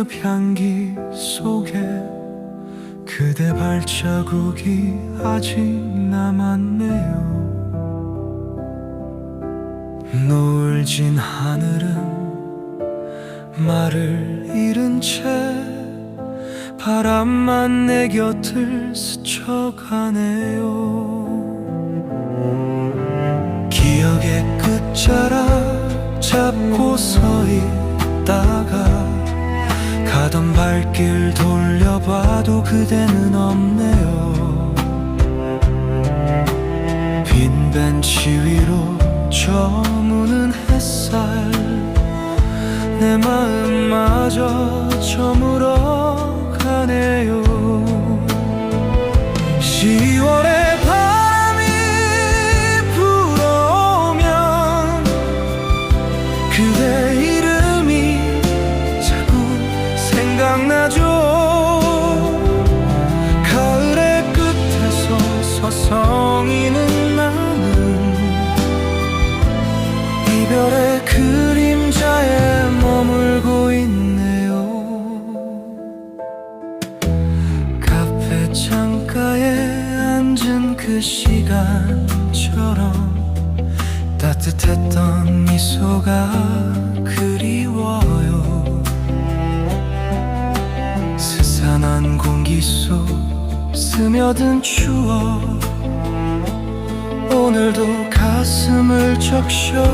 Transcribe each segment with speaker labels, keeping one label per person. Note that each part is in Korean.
Speaker 1: 낙엽 향기 속에 그대 발자국이 아직 남았네요. 노을 진 하늘은 말을 잃은 채 바람만 내 곁을 스쳐가네요. 기억의 끝자락 잡고 서 있다가 발길 돌려봐도 그대는 없네요. 빈 벤치 위로 저무는 햇살. 내 마음마저 저물어 가네요. 10월의 그 시간처럼 따뜻했던 미소가 그리워요. 스산한 공기 속 스며든 추억. 오늘도 가슴을 적셔오네요.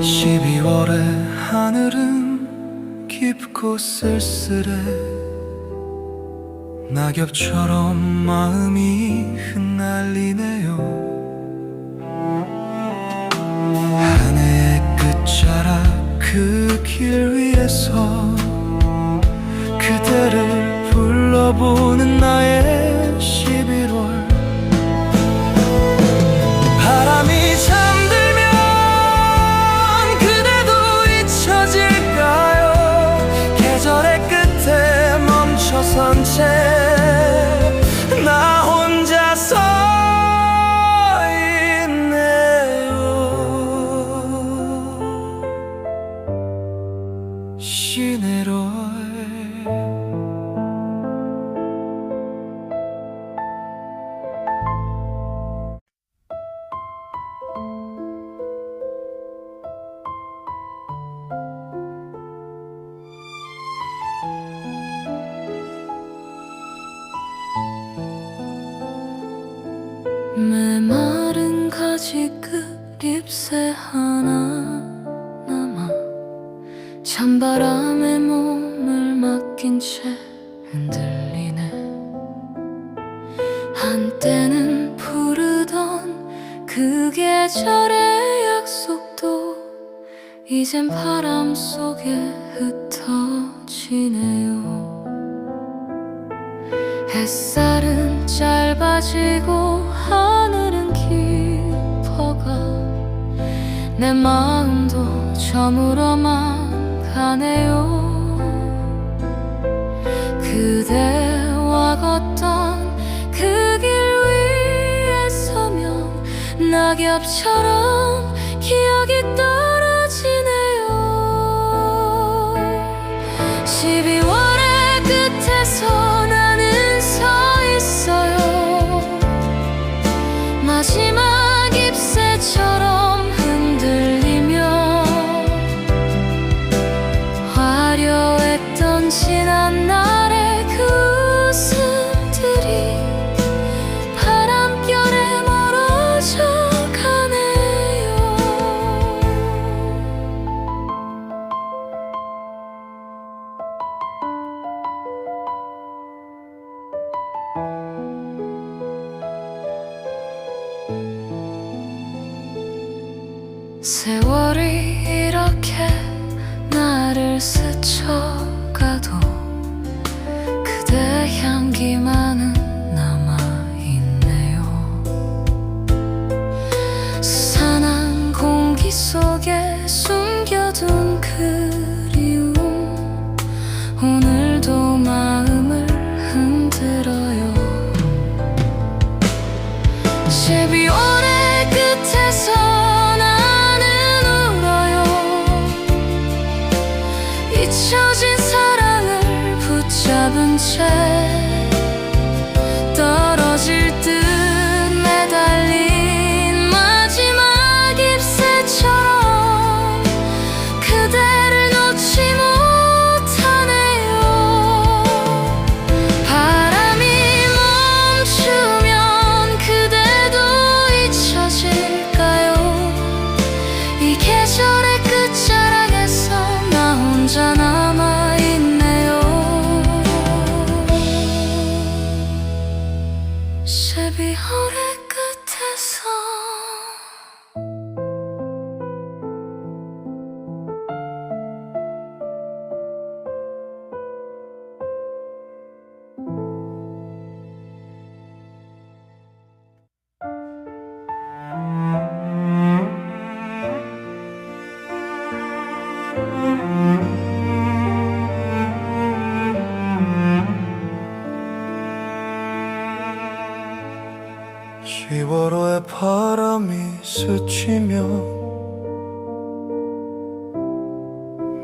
Speaker 1: 12월의 하늘은 깊고 쓸쓸해 낙엽처럼 마음이 흩날리네요. 한 해의 끝자락 그 길 위에서 그대를 불러보는 나의
Speaker 2: 잎새 하나 남아 찬바람에 몸을 맡긴 채 흔들리네. 한때는 푸르던 그 계절의 약속도 이젠 바람 속에 흩어지네요. 햇살은 짧아지고 내 마음도 저물어만 가네요. 그대와 걷던 그 길 위에 서면 낙엽처럼 기억이 떨어지네요. 12월 잊혀진 사랑을
Speaker 1: 붙잡은 채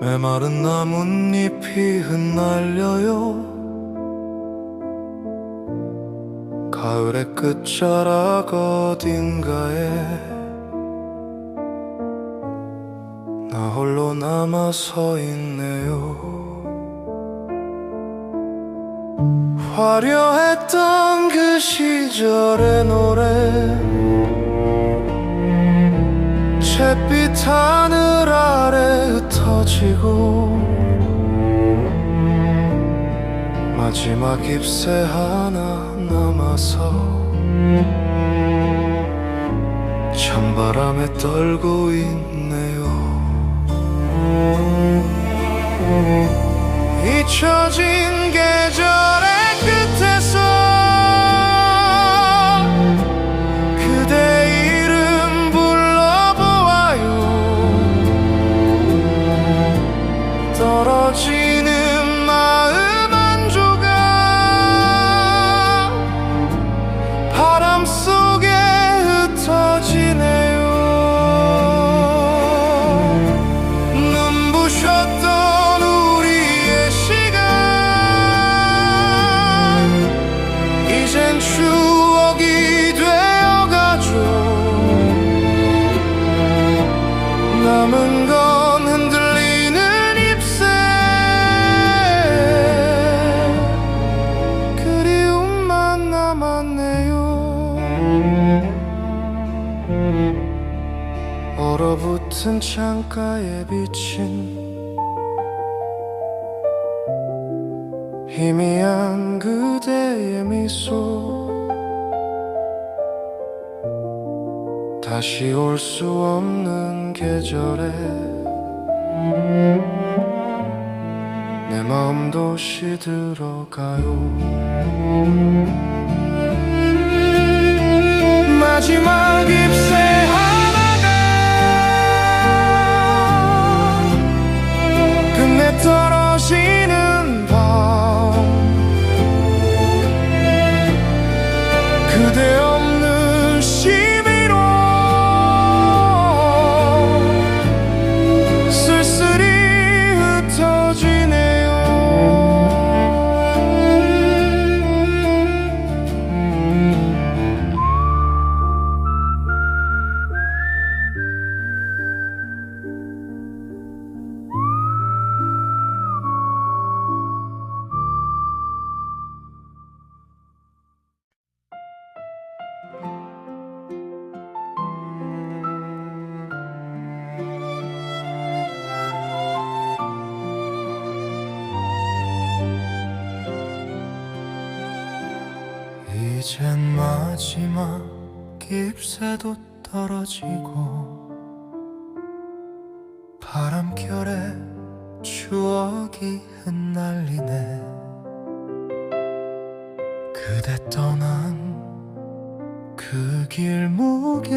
Speaker 1: 메마른 나뭇잎이 흩날려요. 가을의 끝자락 어딘가에 나 홀로 남아 서 있네요. 화려했던 그 시절의 노래 잿빛 하늘 아래 흩어지고 마지막 잎새 하나 남아서 찬바람에 떨고 있네요. 잊혀진 계절 얼어붙은 창가에 비친 희미한 그대의 미소. 다시 올 수 없는 계절에 내 마음도 시들어가요. 마지막 잎새 마지막 잎새도 떨어지고 바람결에 추억이 흩날리네. 그대 떠난 그 길목에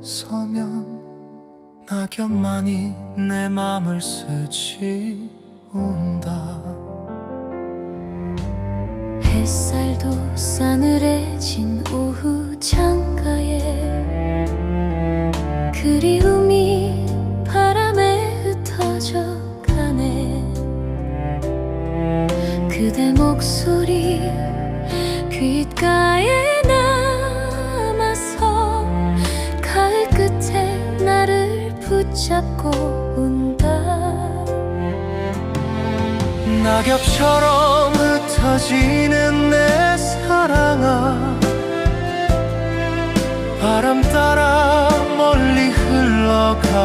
Speaker 1: 서면 낙엽만이 내 맘을 스치운다
Speaker 2: 햇살도 싸늘해진 오후 창가에 그리움이 바람에 흩어져 가네. 그대 목소리 귓가에 남아서 가을 끝에 나를 붙잡고 온다.
Speaker 1: 낙엽처럼 흩어지는 내 사랑아 바람 따라 멀리 흘러가거라.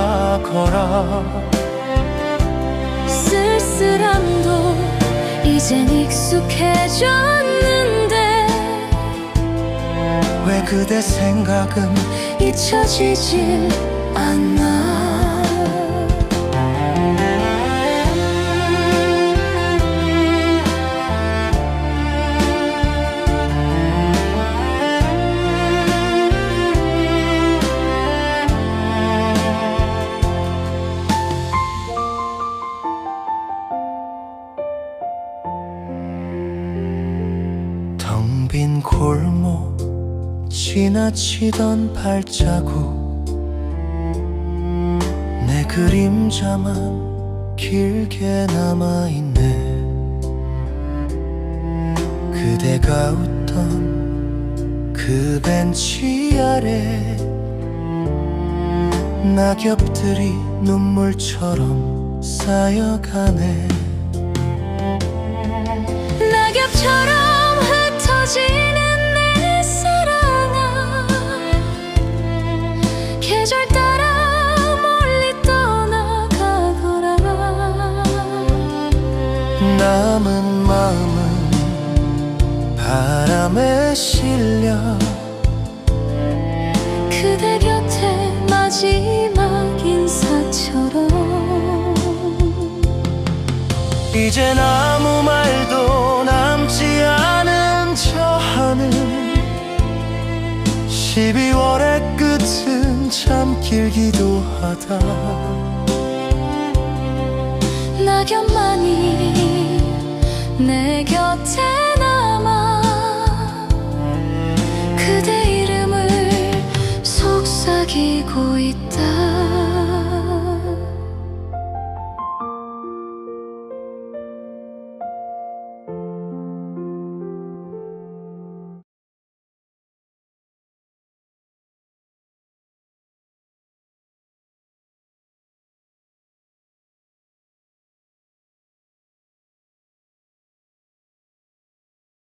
Speaker 2: 쓸쓸함도 이젠 익숙해졌는데
Speaker 1: 왜 그대 생각은
Speaker 2: 잊혀지질 않아
Speaker 1: 지나치던 발자국. 내 그림자만 길게 남아있네. 그대가 웃던 그 벤치 아래 낙엽들이 눈물처럼 쌓여가네.
Speaker 2: 낙엽처럼
Speaker 1: 이젠 아무 말도 남지 않은 저 하늘. 12월의 끝은 참 길기도 하다.
Speaker 2: 낙엽만이 내 곁에 남아 그대 이름을 속삭이고 있다.